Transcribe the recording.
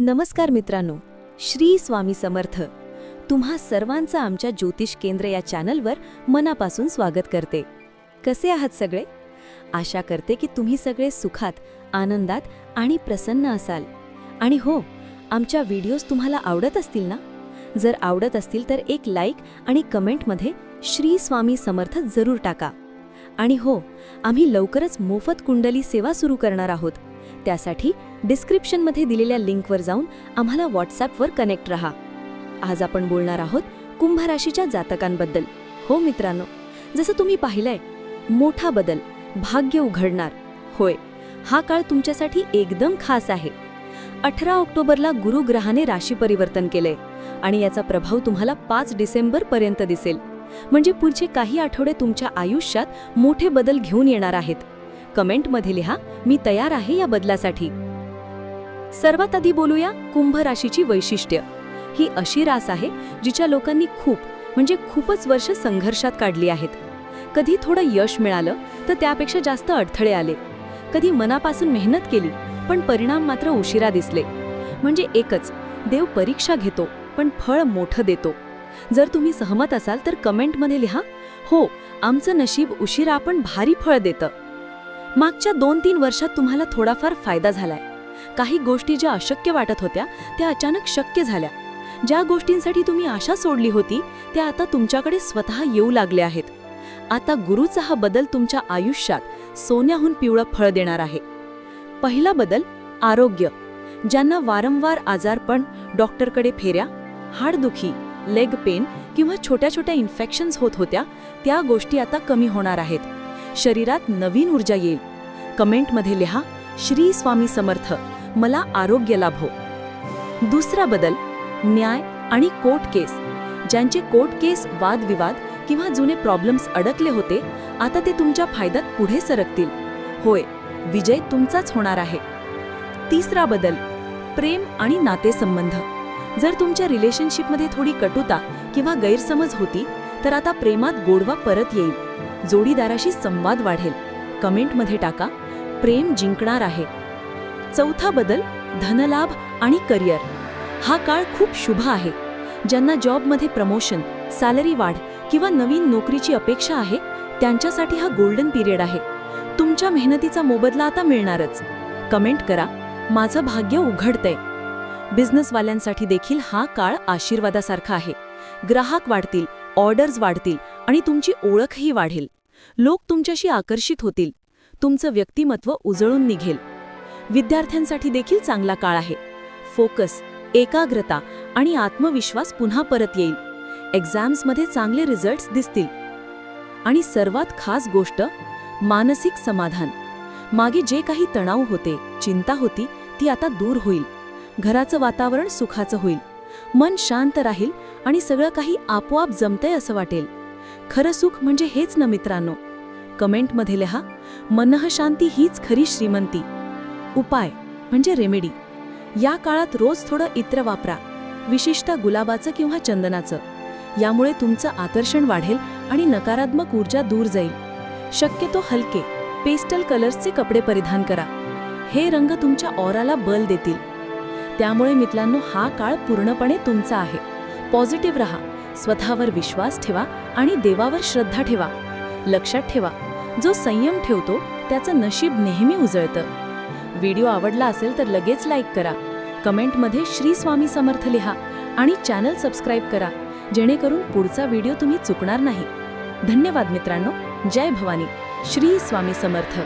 नमस्कार मित्रांनो श्री स्वामी समर्थ. तुम्हा सर्वांचं आमच्या ज्योतिष केंद्र या चॅनलवर मनापासून स्वागत करते. कसे आहात सगळे? आशा करते की तुम्ही सगळे सुखात आनंदात आणि प्रसन्न असाल. आणि हो आमच्या व्हिडिओज तुम्हाला आवडत असतील ना? जर आवडत असतील तर एक लाईक आणि कमेंटमध्ये श्री स्वामी समर्थ जरूर टाका. आणि हो आम्ही लवकरच मोफत कुंडली सेवा सुरू करणार आहोत. त्यासाठी डिस्क्रिप्शनमध्ये दिलेल्या लिंकवर जाऊन आम्हाला व्हॉट्सॲपवर कनेक्ट रहा. आज आपण बोलणार आहोत कुंभ राशीच्या जातकांबद्दल. हो मित्रांनो जसं तुम्ही पाहिलंय मोठा बदल भाग्य उघडणार. होय हा काळ तुमच्यासाठी एकदम खास आहे. अठरा ऑक्टोबरला गुरुग्रहाने राशी परिवर्तन केलंय आणि याचा प्रभाव तुम्हाला पाच डिसेंबर पर्यंत दिसेल. म्हणजे पुढचे काही आठवडे तुमच्या आयुष्यात मोठे बदल घेऊन येणार आहेत. कमेंटमध्ये लिहा मी तयार आहे या बदलासाठी. सर्वात आधी बोलूया कुंभ राशीची वैशिष्ट्य. ही अशी रास आहे जिच्या लोकांनी खूप म्हणजे खूपच वर्ष संघर्षात काढली आहेत. कधी थोडं यश मिळालं तर त्यापेक्षा जास्त अडथळे आले. कधी मनापासून मेहनत केली पण परिणाम मात्र उशिरा दिसले. म्हणजे एकच देव परीक्षा घेतो पण फळ मोठं देतो. जर तुम्ही सहमत असाल तर कमेंटमध्ये लिहा हो आमचं नशीब उशिरा पण भारी फळ देतं. मागच्या दोन तीन वर्षात तुम्हाला थोडाफार फायदा झालाय. काही गोष्टी ज्या अशक्य वाटत होत्या त्या अचानक शक्य झाल्या. ज्या गोष्टींसाठी तुम्ही आशा सोडली होती त्या आता तुमच्याकडे स्वतः येऊ लागल्या आहेत. आता गुरुचा हा बदल तुमच्या आयुष्यात सोन्याहून पिवळं फळ देणार आहे. पहिला बदल आरोग्य. ज्यांना वारंवार आजारपण डॉक्टरकडे फेऱ्या हाडदुखी लेग पेन किंवा छोट्या छोट्या इन्फेक्शन्स होत होत्या त्या गोष्टी आता कमी होणार आहेत. शरीरात नवीन ऊर्जा येईल. कमेंटमध्ये लिहा श्री स्वामी समर्थ मला आरोग्य लाभो. दुसरा बदल न्याय आणि कोर्ट केस. ज्यांचे कोर्ट केस वादविवाद किंवा जुने प्रॉब्लेम्स अडकले होते आता ते तुमच्या फायद्यात पुढे सरकतील. होय विजय तुमचाच होणार आहे. तिसरा बदल प्रेम आणि नातेसंबंध. जर तुमच्या रिलेशनशिपमध्ये थोडी कटुता किंवा गैरसमज होती तर आता प्रेमात गोडवा परत येईल. जोडीदाराशी संवाद वाढेल. कमेंटमध्ये टाका प्रेम जिंकणार आहे. चौथा बदल धनलाभ आणि करिअर. हा काळ खूप शुभ आहे. ज्यांना जॉबमध्ये प्रमोशन सॅलरी वाढ किंवा नवीन नोकरीची अपेक्षा आहे त्यांच्यासाठी हा गोल्डन पिरियड आहे. तुमच्या मेहनतीचा मोबदला आता मिळणारच. कमेंट करा माझं भाग्य उघडतंय. बिझनेसवाल्यांसाठी देखील हा काळ आशीर्वादासारखा आहे. ग्राहक वाढतील ऑर्डर्स वाढतील आणि तुमची ओळखही वाढेल. लोक तुमच्याशी आकर्षित होतील. तुमचं व्यक्तिमत्व उजळून निघेल. विद्यार्थ्यांसाठी देखील चांगला काळ आहे. फोकस एकाग्रता आणि आत्मविश्वास पुन्हा परत येईल. एक्झाम्समध्ये चांगले रिझल्ट्स दिसतील. आणि सर्वात खास गोष्ट मानसिक समाधान. मागे जे काही तणाव होते चिंता होती ती आता दूर होईल. घराचं वातावरण सुखाचं होईल. मन शांत राहील आणि सगळं काही आपोआप जमतंय असं वाटेल. खरं सुख म्हणजे हेच ना मित्रांनो. कमेंटमध्ये लिहा मनःशांती हीच खरी श्रीमंती. उपाय म्हणजे रेमेडी. या काळात रोज थोडं इत्र वापरा विशिष्ट गुलाबाचं किंवा चंदनाचं. यामुळे तुमचं आकर्षण वाढेल आणि नकारात्मक ऊर्जा दूर जाईल. शक्यतो हलके पेस्टल कलर्सचे कपडे परिधान करा. हे रंग तुमच्या ऑराला बल देतील. त्यामुळे मित्रांनो हा काळ पूर्णपणे तुमचा आहे. पॉझिटिव्ह रहा. स्वतःवर विश्वास ठेवा आणि देवावर श्रद्धा ठेवा. लक्षात ठेवा जो संयम ठेवतो त्याचं नशीब नेहमी उजळतं. व्हिडिओ आवडला असेल तर लगेच लाईक करा. कमेंटमध्ये श्री स्वामी समर्थ लिहा आणि चॅनल सबस्क्राईब करा जेणेकरून पुढचा व्हिडिओ तुम्ही चुकणार नाही. धन्यवाद मित्रांनो. जय भवानी. श्री स्वामी समर्थ.